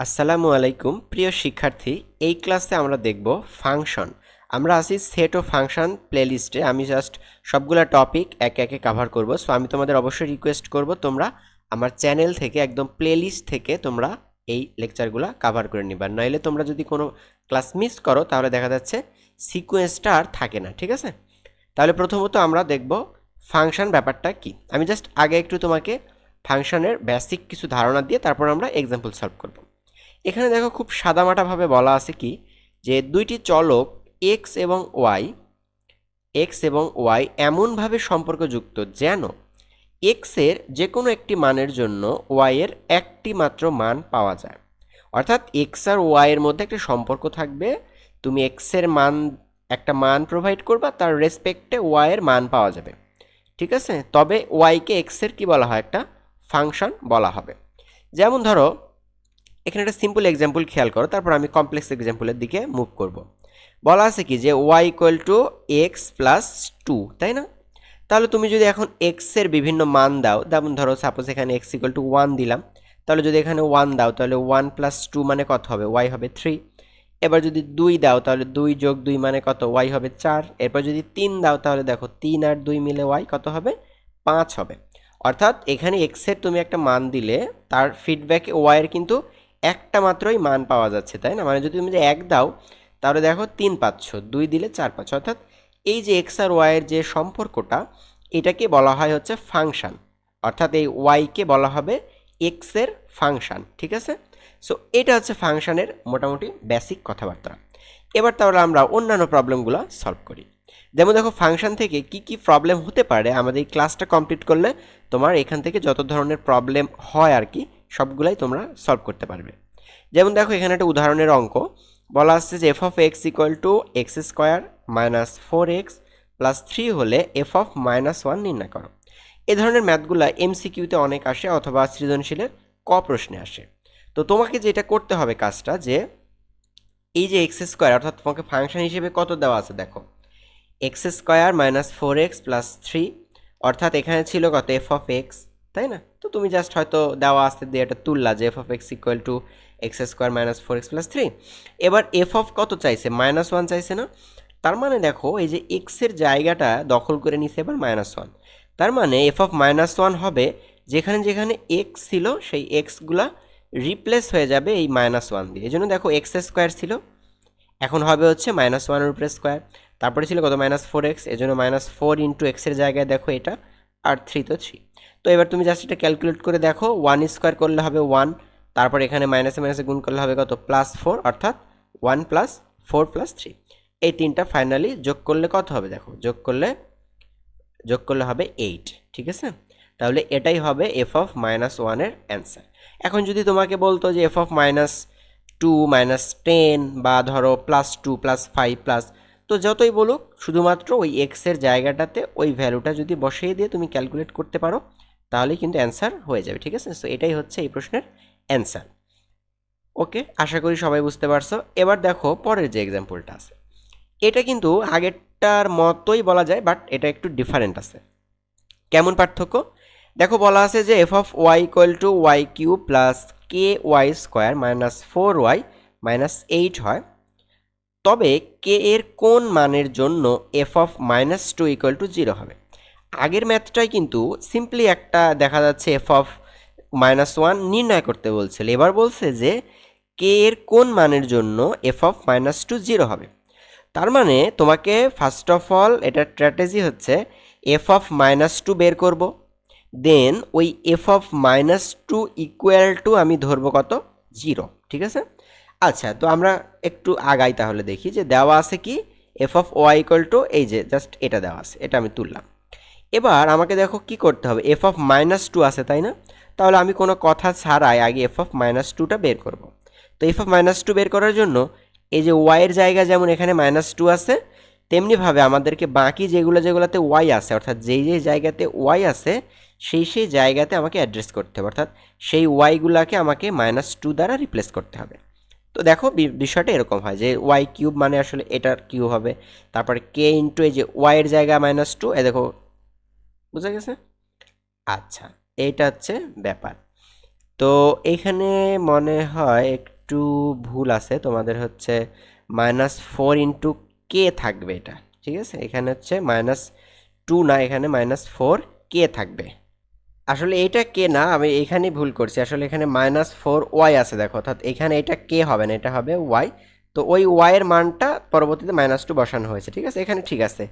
আসসালামু আলাইকুম, প্রিয় শিক্ষার্থী। এই ক্লাসে আমরা দেখব ফাংশন। আমরা আছি সেট ও ফাংশন প্লেলিস্টে। আমি জাস্ট সবগুলা টপিক একে একে কাভার করব। সো আমি তোমাদের অবশ্যই রিকোয়েস্ট করব তোমরা আমার চ্যানেল থেকে, একদম প্লেলিস্ট থেকে তোমরা এই লেকচারগুলো কাভার করে নিবা। নইলে তোমরা যদি কোনো ক্লাস মিস করো, তাহলে দেখা যাচ্ছে সিকোয়েন্সটা আর থাকে না, ঠিক আছে? তাহলে প্রথমত আমরা দেখব ফাংশন ব্যাপারটা কি। আমি জাস্ট আগে একটু তোমাকে ফাংশনের বেসিক কিছু ধারণা দিয়ে তারপর আমরা এক্সাম্পল সলভ করব। এখানে দেখো খুব সাদামাটাভাবে বলা আছে কি? যে দুইটি চলক এক্স এবং ওয়াই এক্স এবং ওয়াই এমনভাবে সম্পর্কযুক্ত যেন এক্সের যে কোনো একটি মানের জন্য ওয়াইয়ের একটি মাত্র মান পাওয়া যায়। অর্থাৎ এক্স আর ওয়াইয়ের মধ্যে একটা সম্পর্ক থাকবে, তুমি এক্সের মান, একটা মান প্রোভাইড করবা, তার রেসপেক্টে ওয়াইয়ের মান পাওয়া যাবে। ঠিক আছে? তবে ওয়াইকে এক্সের কি বলা হয়? একটা ফাংশন বলা হবে। যেমন ধরো এখানে একটা সিম্পল এক্সাম্পল খেয়াল করো, তারপর আমি কমপ্লেক্স এক্সাম্পলের দিকে মুভ করব। বলা আছে কি যে Y equal to X plus two তাই না? তাহলে তুমি যদি এখন এক্সের বিভিন্ন মান দাও, যেমন ধরো সাপোজ এখানে এক্স ইকুয়াল টু ওয়ান দিলাম, তাহলে যদি এখানে ওয়ান দাও, তাহলে ওয়ান প্লাস টু মানে কত হবে? ওয়াই হবে থ্রি এবার যদি দুই দাও, তাহলে দুই যোগ দুই মানে কত? ওয়াই হবে চার। এরপর যদি তিন দাও, তাহলে দেখো তিন আর দুই মিলে ওয়াই কত হবে? পাঁচ হবে। অর্থাৎ এখানে এক্সের তুমি একটা মান দিলে, তার ফিডব্যাকে ওয়াইয়ের কিন্তু একটা মাত্রই মান পাওয়া যাচ্ছে, তাই না? মানে যদি তুমি যে এক দাও, তাহলে দেখো তিন পাচ্ছ দুই দিলে চার পাচ্ছ অর্থাৎ এই যে এক্স আর ওয়াইয়ের যে সম্পর্কটা, এটাকে বলা হয় হচ্ছে ফাংশান। অর্থাৎ এই ওয়াইকে বলা হবে এক্সের ফাংশান, ঠিক আছে? সো এটা হচ্ছে ফাংশানের মোটামুটি বেসিক কথাবার্তা। এবার তাহলে আমরা অন্যান্য প্রবলেমগুলো সলভ করি। যেমন দেখো, ফাংশন থেকে কি কি প্রবলেম হতে পারে, আমাদের এই ক্লাসটা কমপ্লিট করলে তোমার এখান থেকে যত ধরনের প্রবলেম হয় আর কি সবগুলাই তোমরা সলভ করতে পারবে। যেমন দেখো, এখানে একটা উদাহরণের অঙ্ক। বলা আসছে যে F of X equal to X square minus four X plus three হলে এফ অফ মাইনাস ওয়ান নির্ণয় করো। এ ধরনের ম্যাথগুলো এমসিকিউতে অনেক আসে অথবা সৃজনশীলের ক প্রশ্নে আসে। তো তোমাকে যেটা করতে হবে কাজটা যে, এই যে এক্স স্কোয়ার অর্থাৎ তোমাকে ফাংশন হিসেবে কত দেওয়া আছে দেখো। X square minus four X plus three অর্থাৎ এখানে ছিল কত? এফ অফ এক্স তাই না? তো তুমি জাস্ট হয়তো দেওয়া আসতে দিয়ে এটা তুললা যে F of X equal to X square minus four X plus three এবার এফ অফ কত চাইছে? মাইনাস ওয়ান চাইছে না? তার মানে দেখো, এই যে এক্সের জায়গাটা দখল করে নিছে এবার মাইনাস ওয়ান তার মানে এফ অফ মাইনাস ওয়ান হবে যেখানে যেখানে এক্স ছিল, সেই এক্সগুলা রিপ্লেস হয়ে যাবে এই মাইনাস ওয়ান দিয়ে। এই জন্য দেখো এক্স স্কোয়ার ছিল। এখন হবে হচ্ছে মাইনাস ওয়ানের উপরে স্কোয়ার তারপরে ছিল কত? মাইনাস ফোর এক্স এই জন্য মাইনাস ফোর ইন্টু এক্সের জায়গায় দেখো এটা। আর থ্রি তো থ্রি তো এবার তুমি জাস্ট এটা ক্যালকুলেট করে দেখো ওয়ান স্কোয়ার করলে হবে ওয়ান তারপর এখানে মাইনাসে মাইনাসে গুণ করলে হবে কত? প্লাস ফোর অর্থাৎ one plus four plus three এই তিনটা ফাইনালি যোগ করলে কত হবে দেখো? যোগ করলে যোগ করলে হবে এইট ঠিক আছে? তাহলে এটাই হবে এফ অফ মাইনাস ওয়ানের অ্যান্সার এখন যদি তোমাকে বলতো যে F of minus two minus ten বা ধরো plus two plus five plus তো যতই বলুক, শুধুমাত্র ওই এক্সের জায়গাটাতে ওই ভ্যালুটা যদি বসিয়ে দিয়ে তুমি ক্যালকুলেট করতে পারো তাহলে কিন্তু অ্যান্সার হয়ে যাবে, ঠিক আছে? সো এটাই হচ্ছে এই প্রশ্নের অ্যান্সার ওকে আশা করি সবাই বুঝতে পারছ। এবার দেখো, পরের যে এক্সাম্পলটা আছে। এটা কিন্তু আগেরটার মতোই বলা যায় বাট এটা একটু ডিফারেন্ট আছে। কেমন পার্থক্য? দেখো, বলা আছে যে F of Y equal to Y Q plus K Y square minus four Y minus eight হয়। তবে কে এর কোন মানের জন্য F of minus two equal to zero হবে? আগের ম্যাথটাই কিন্তু সিম্পলি একটা দেখা যাচ্ছে এফ অফ মাইনাস ওয়ান নির্ণয় করতে বলছিল। এবার বলছে যে কে এর কোন মানের জন্য F of minus two zero হবে? তার মানে তোমাকে ফার্স্ট অফ অল এটার স্ট্র্যাটেজি হচ্ছে এফ অফ মাইনাস টু বের করব। দেন ওই F of minus two equal to আমি ধরবো কত? জিরো ঠিক আছে? আচ্ছা তো আমরা একটু আগাই তাহলে দেখি যে দেওয়া আছে কি? F of Y equal to এই যে জাস্ট এটা দেওয়া আছে, এটা আমি তুললাম। এবার আমাকে দেখো কি করতে হবে এফ অফ মাইনাস টু আছে, তাই না? তাহলে আমি কোনো কথা ছাড়াই আগে এফ অফ মাইনাস টুটা বের করব। তো এফ অফ মাইনাস টু বের করার জন্য এই যে ওয়াইয়ের জায়গা যেমন এখানে মাইনাস টু আছে তেমনিভাবে আমাদেরকে বাকি যেগুলো যেগুলোতে ওয়াই আছে, অর্থাৎ যেই যেই জায়গাতে ওয়াই আছে, সেই সেই জায়গাতে আমাকে অ্যাড্রেস করতে হবে। অর্থাৎ সেই ওয়াইগুলোকে আমাকে মাইনাস টু দ্বারা রিপ্লেস করতে হবে। তো দেখো বিষয়টা এরকম হয় যে ওয়াই কিউব মানে আসলে এটার কিউব হবে। তারপরে কে ইন্টু এই যে ওয়াইয়ের জায়গা মাইনাস টু এ দেখো, বুঝা গেছে? আচ্ছা এইটা হচ্ছে ব্যাপার। তো এইখানে মনে হয় একটু ভুল আছে, তোমাদের হচ্ছে মাইনাস ফোর ইন্টু কে থাকবে এটা, ঠিক আছে? এখানে হচ্ছে মাইনাস টু না, এখানে মাইনাস ফোর কে থাকবে। আসলে এইটা কে না? আমি এখানেই ভুল করছি। আসলে এখানে মাইনাস ফোর ওয়াই আছে দেখো। অর্থাৎ এখানে এটা কে হবে না? এটা হবে ওয়াই তো ওই ওয়াইয়ের মানটা পরবর্তীতে মাইনাস টু বসানো হয়েছে। ঠিক আছে? এখানে ঠিক আছে।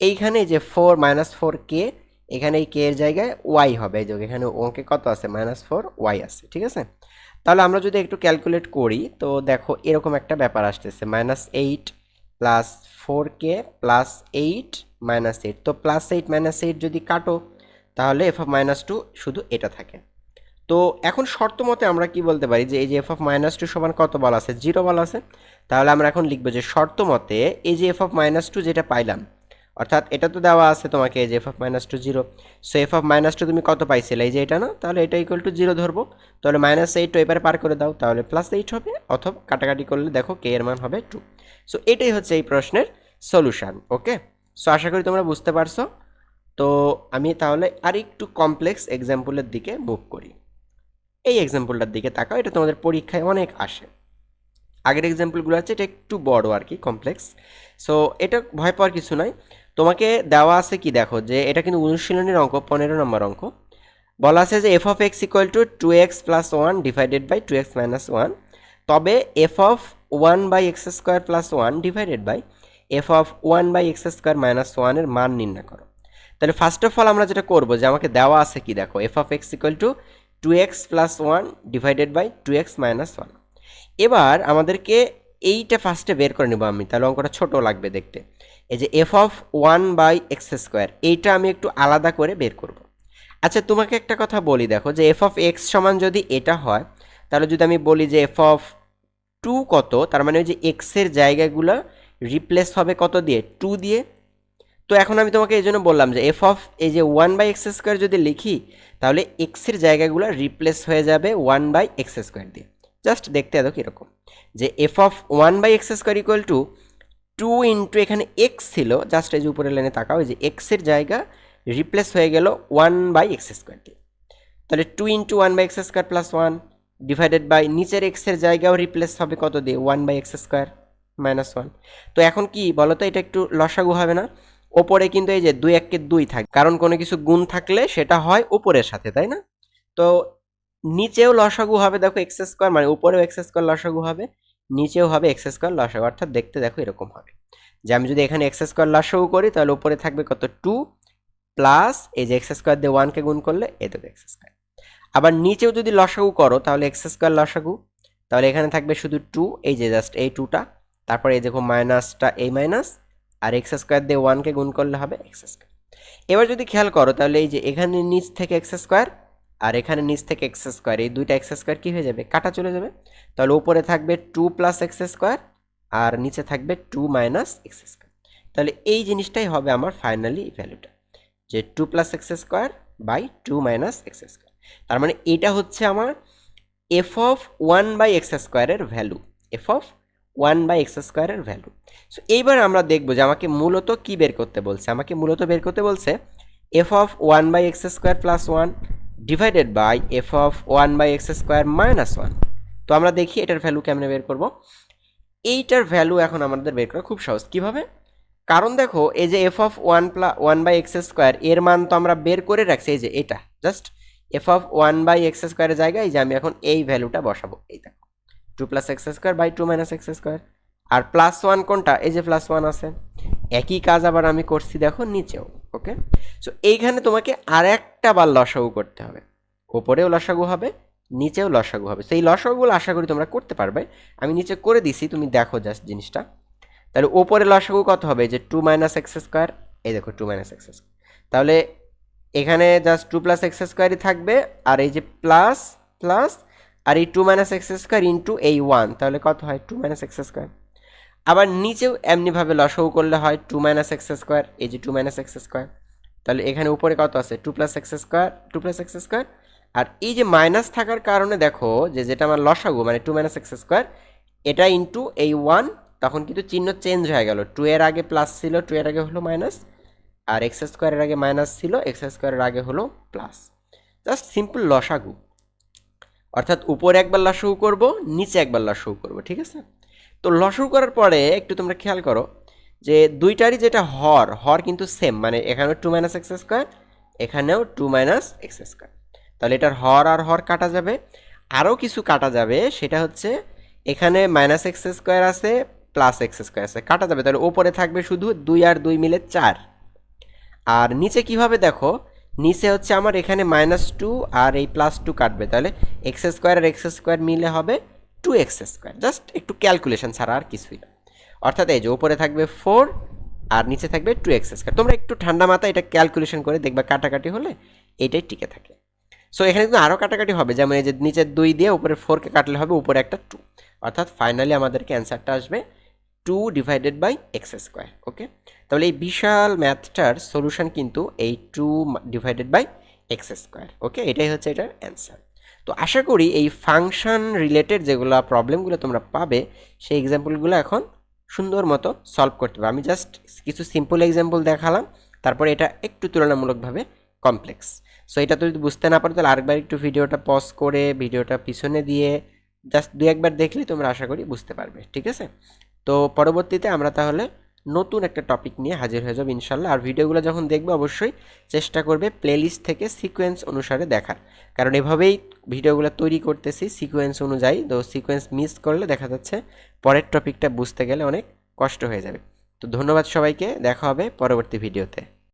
এইখানে যে ফোর মাইনাস ফোর কে এখানে এই কে এর জায়গায় ওয়াই হবে। এই যে এখানে অঙ্কে কত আছে? মাইনাস ফোর ওয়াই আছে। ঠিক আছে? তাহলে আমরা যদি একটু ক্যালকুলেট করি, তো দেখো এরকম একটা ব্যাপার আসতেছে। Minus eight plus four K plus eight minus eight তো প্লাস এইট মাইনাস এইট যদি কাটো তাহলে এফ অফ মাইনাস টু শুধু এটা থাকে। তো এখন শর্ত মতে আমরা কি বলতে পারি যে এই যে এফ অফ মাইনাস টু সমান কত বল আছে? জিরো বল আছে। তাহলে আমরা এখন লিখব যে শর্ত মতে এই যে এফ অফ মাইনাস টু যেটা পাইলাম, অর্থাৎ এটা তো দেওয়া আছে তোমাকে এই যে F of minus two zero so F of minus two তুমি কত পাইছিলে? এই যে এটা না? তাহলে এটা ইকুয়াল টু জিরো ধরবো। তাহলে মাইনাস এইট এবারে পার করে দাও। তাহলে প্লাস এইট হবে অথবা কাটাকাটি করলে দেখো কে এর মান হবে টু সো এটাই হচ্ছে এই প্রশ্নের সলিউশন ওকে সো আশা করি তোমরা বুঝতে পারছ। তো আমি তাহলে আর একটু কমপ্লেক্স এক্সাম্পলের দিকে মুভ করি। এই এক্সাম্পলটার দিকে তাকাও, এটা তোমাদের পরীক্ষায় অনেক আসে। আগের এক্সাম্পলগুলো আছে, এটা একটু বড় আর কি কমপ্লেক্স সো এটা ভয় পাওয়ার কিছু নয় তোমাকে দেওয়া আছে কি দেখো, যে এটা কিন্তু অনুশীলনের অঙ্ক, পনেরো নম্বর অঙ্ক। বলা আছে যে F of X equal to two X plus one divided by two X minus one তবে F of one by X square plus one divided by F of one by X square minus ওয়ানের মান নির্ণয় করো। তাহলে first of all আমরা যেটা করব যে আমাকে দেওয়া আছে কি দেখো F of X equal to two X plus one divided by two X minus one এবার আমাদেরকে এইটা ফার্স্টে বের করে নেব আমি, তাহলে অঙ্কটা ছোট লাগবে দেখতে। এই যে F of one by X square এইটা আমি একটু আলাদা করে বের করব। আচ্ছা তোমাকে একটা কথা বলি, দেখো যে এফ অফ এক্স সমান যদি এটা হয়, তাহলে যদি আমি বলি যে এফ অফ টু কত, তার মানে ওই যে এক্সের জায়গাগুলো রিপ্লেস হবে কত দিয়ে? টু দিয়ে। তো এখন আমি তোমাকে এই জন্য বললাম যে এফ অফ এই যে ওয়ান বাই এক্স স্কোয়ার যদি লিখি, তাহলে এক্সের জায়গাগুলো রিপ্লেস হয়ে যাবে ওয়ান বাই এক্স স্কোয়ার দিয়ে। জাস্ট দেখতে এত কীরকম। যে F of one by X square equal to two into এখানে এক্স ছিল জাস্ট এই যে উপরে লাইনে তাকাও যে এক্সের জায়গা রিপ্লেস হয়ে গেল ওয়ান বাই এক্স স্কোয়ার দিয়ে। তাহলে two into one by X square plus one divided by নিচের এক্সের জায়গাও রিপ্লেস হবে কত দিয়ে? One by X square minus one তো এখন কি বলো তো এটা একটু লসাগু হবে না? ওপরে কিন্তু এই যে দুই এককে দুই থাকে। কারণ কোনো কিছু গুণ থাকলে সেটা হয় উপরের সাথে, তাই না? তো নিচেও লসাগু হবে, দেখো এক্স স্কোয়ার মানে উপরেও এক্স স্কোয়ার লসাগু হবে, নিচেও হবে এক্স স্কোয়ার লসাগু। অর্থাৎ দেখতে দেখো এরকম হবে। যে আমি যদি এখানে এক্স স্কোয়ার লসাগু করি, তাহলে উপরে থাকবে কত? টু প্লাস এই যে এক্স স্কোয়ার দিয়ে ওয়ানকে গুণ করলে এ দেবে এক্স স্কোয়ার। আবার নিচেও যদি লসাগু করো, তাহলে এক্স স্কোয়ার লসাগু। তাহলে এখানে থাকবে শুধু টু, এই যে জাস্ট এই টুটা। তারপরে এই দেখো মাইনাসটা, এই মাইনাস আর এক্স স্কোয়ার দিয়ে ওয়ানকে গুণ করলে হবে এক্স স্কোয়ার। এবার যদি খেয়াল করো, তাহলে এই যে এখানে নিচ থেকে এক্স স্কোয়ার আর এখানে নিচ থেকে এক্স স্কোয়ার, এই দুইটা এক্স স্কোয়ার কী হয়ে যাবে? কাটা চলে যাবে। তাহলে উপরে থাকবে টু প্লাস এক্স স্কোয়ার আর নিচে থাকবে টু মাইনাস এক্স স্কোয়ার। তাহলে এই জিনিসটাই হবে আমার ফাইনালি ভ্যালুটা যে two plus X square by two minus X square. তার মানে এটা হচ্ছে আমার F of one by X স্কোয়ারের value F of one by X স্কোয়ারের ভ্যালু সো এইবার আমরা দেখব যে আমাকে মূলত কি বের করতে বলছে? আমাকে মূলত বের করতে বলছে F of one by X square plus one divided by F of one by X square minus one তো আমরা দেখি এটার ভ্যালু কেমনে বের করব? এইটার ভ্যালু এখন আমাদের বের করা খুব সহজ। কীভাবে? কারণ দেখো, এই যে F of one প্লা one by x square এর মান তো আমরা বের করে রাখছি, এই যে এটা। Just F of one by X স্কোয়ারের জায়গায় যে আমি এখন এই ভ্যালুটা বসাবো। এই দেখো। Two plus X square by two minus X square R plus one কোনটা? এই যে প্লাস ওয়ান আছে। একই কাজ আবার আমি করছি, দেখো, নিচেও ওকে সো এইখানে তোমাকে আর একটা বার লসাগু করতে হবে। ওপরেও লসাগু হবে, নিচেও লসাগু হবে। সেই লসাগুগুলো আশা করি তোমরা করতে পারবে। আমি নিচে করে দিছি, তুমি দেখো জাস্ট জিনিসটা। তাহলে ওপরে লসাগু কত হবে? যে টু মাইনাস এক্স স্কোয়ার এই দেখো টু মাইনাস এক্স স্কোয়ার তাহলে এখানে জাস্ট টু প্লাস এক্স স্কোয়ারই থাকবে, আর এই যে প্লাস প্লাস আর এই two minus X square into এই ওয়ান তাহলে কত হয়? টু মাইনাস এক্স স্কোয়ার আবার নিচেও এমনিভাবে লসাগু করলে হয় টু মাইনাস এক্স স্কোয়ার এই যে টু মাইনাস এক্স স্কোয়ার তাহলে এখানে উপরে কত আছে? Two plus X square two plus X square আর এই যে মাইনাস থাকার কারণে দেখো যে যেটা আমার লসাগু মানে টু মাইনাস এক্স স্কোয়ার এটা ইন্টু এই ওয়ান তখন কিন্তু চিহ্ন চেঞ্জ হয়ে গেল। টু এর আগে প্লাস ছিল টু এর আগে হলো মাইনাস আর এক্স স্কোয়ারের আগে মাইনাস ছিল এক্স স্কোয়ারের আগে হলো প্লাস জাস্ট সিম্পল লসাগু। অর্থাৎ উপরে একবার লসগু করব, নিচে একবার লসগু করব, ঠিক আছে? তো লসগু করার পরে একটু তোমরা খেয়াল করো যে দুইটারই যেটা হর হর কিন্তু সেম মানে এখানেও টু মাইনাস এক্স স্কোয়ার এখানেও টু মাইনাস এক্স স্কোয়ার তাহলে এটার হর আর হর কাটা যাবে। আরও কিছু কাটা যাবে, সেটা হচ্ছে এখানে মাইনাস এক্স স্কোয়ার আছে প্লাস এক্স স্কোয়ার আছে, কাটা যাবে। তাহলে ওপরে থাকবে শুধু দুই আর দুই মিলে চার। আর নিচে কীভাবে দেখো নিচে হচ্ছে আমার এখানে মাইনাস টু আর এই প্লাস টু কাটবে। তাহলে এক্স স্কোয়ার আর এক্স স্কোয়ার মিলে হবে টু এক্স স্কোয়ার জাস্ট একটু ক্যালকুলেশন ছাড়া আর কিছুই না। অর্থাৎ এই যে উপরে থাকবে ফোর আর নিচে থাকবে টু এক্স স্কোয়ার তোমরা একটু ঠান্ডা মাথায় এটা ক্যালকুলেশন করে দেখবা কাটাকাটি হলে এটাই টিকে থাকে। সো এখানে কিন্তু আরও কাটাকাটি হবে। যেমন এই যে নিচের দুই দিয়ে উপরে ফোরকে কাটলে হবে, উপরে একটা টু অর্থাৎ ফাইনালি আমাদেরকে অ্যান্সারটা আসবে two divided by X square okay তাহলে এই বিশাল ম্যাথটার সলিউশন কিন্তু এই two divided by X square, okay? এটাই হচ্ছে এটার অ্যান্সার। তো আশা করি এই ফাংশন রিলেটেড যেগুলো প্রবলেমগুলো তোমরা পাবে, সেই এক্সাম্পলগুলো এখন সুন্দর মতো সলভ করতে পারবে। আমি জাস্ট কিছু সিম্পল এক্সাম্পল দেখালাম, তারপরে এটা একটু তুলনামূলকভাবে কমপ্লেক্স। সো এটা তো যদি বুঝতে না পারো, তাহলে আরেকবার একটু ভিডিওটা পজ করে ভিডিওটা পিছনে দিয়ে জাস্ট দু একবার দেখলেই তোমরা আশা করি বুঝতে পারবে, ঠিক আছে? তো পরবর্তীতে আমরা তাহলে নতুন একটা টপিক নিয়ে হাজির হয়ে যাব ইনশাল্লাহ আর ভিডিওগুলো যখন দেখবে, অবশ্যই চেষ্টা করবে প্লেলিস্ট থেকে সিকোয়েন্স অনুসারে দেখার। কারণ এভাবেই ভিডিওগুলো তৈরি করতেছি সিকোয়েন্স অনুযায়ী। তো সিকোয়েন্স মিস করলে দেখা যাচ্ছে পরের টপিকটা বুঝতে গেলে অনেক কষ্ট হয়ে যাবে। তো ধন্যবাদ সবাইকে। দেখা হবে পরবর্তী ভিডিওতে।